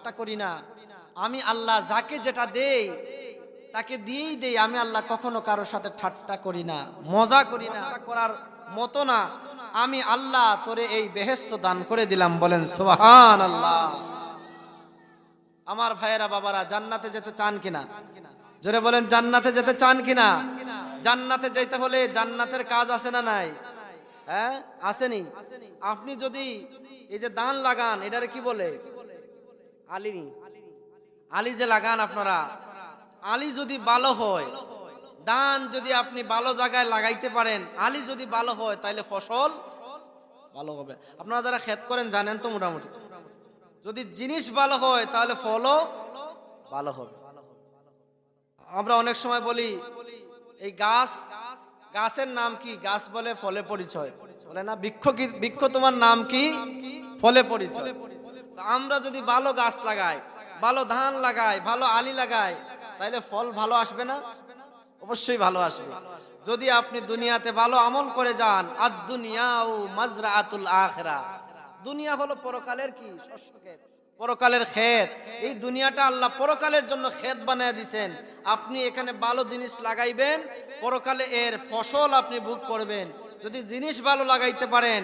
ঠাট্টা করি না। আমি আল্লাহ যাকে যেটা দেই, তাকে দিয়েই দেই। আমি আল্লাহ কখনো কারোর সাথে ঠাট্টা করি না, মজা করি না। করার মতো না। আমি আল্লাহ তোরে এই বেহেস্ত দান করে দিলাম, বলেন সোহান আল্লাহ আমার ভাইয়েরা, বাবারা, জান্নাতে যেতে চান কিনা? জোরে বলেন, জান্নাতে যেতে চান কিনা? জান্নাতে যেতে হলে জান্নাতের কাজ আছে না নাই? হ্যাঁ আসেনি? আপনি যদি এই যে দান লাগান, এটারে কি বলে? আলি আলি যে লাগান আপনারা। আলি যদি ভালো হয় দান যদি আপনি ভালো জায়গায় লাগাইতে পারেন, আলি যদি ভালো হয় তাহলে ফসল ভালো হবে। আপনারা যারা ক্ষেত করেন, জানেন তো মোটামুটি। যদি জিনিস ভালো হয়, তাহলে ফলও ভালো হবে। আমরা অনেক সময় বলি, এই গাছ, গাছের নাম কি? গাছ বলে ফলে পরিচয়। বলে না, বৃক্ষ কি, বৃক্ষ তোমার নাম কি? ফলে পরিচয়। আমরা যদি ভালো গাছ লাগাই, ভালো ধান লাগাই, ভালো আলি লাগাই তাহলে ফল ভালো আসবে না? অবশ্যই ভালো আসবে। যদি আপনি দুনিয়াতে ভালো আমল করে যান আর দুনিয়া ও মাজরা আতুল আখরা। দুনিয়া হলো পরকালের কি? পরকালের ক্ষেত। এই দুনিয়াটা আল্লাহ পরকালের জন্য ক্ষেত বানিয়ে দিছেন। আপনি এখানে ভালো জিনিস লাগাইবেন, পরকালে এর ফসল আপনি ভোগ করবেন। যদি জিনিস ভালো লাগাইতে পারেন